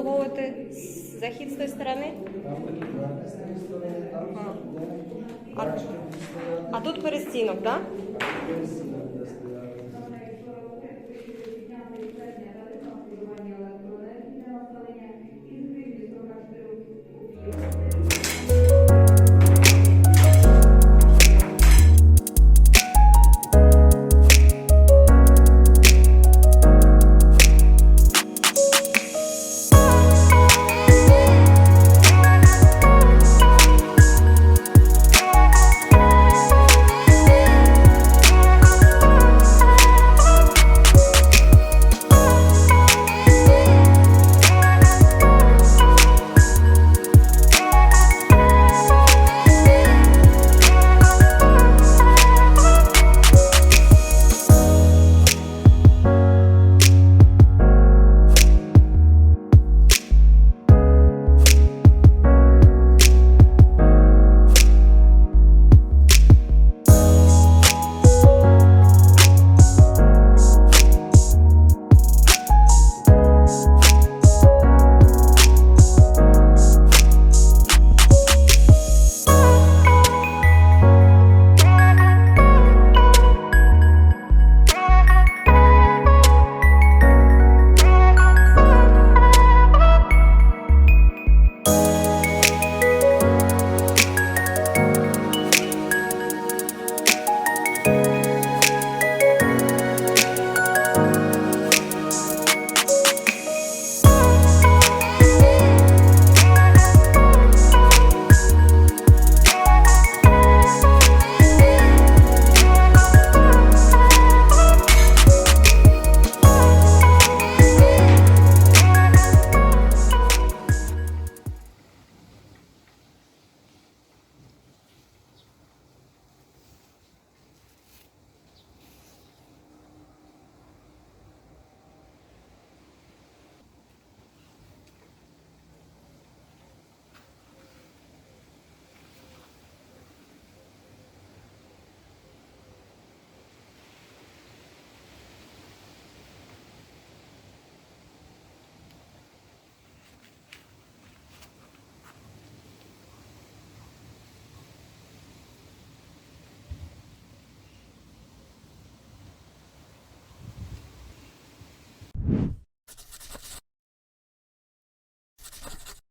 обслуговувати? Захід з тої сторони? А. А- тут перестінок, так? а тут пересінок.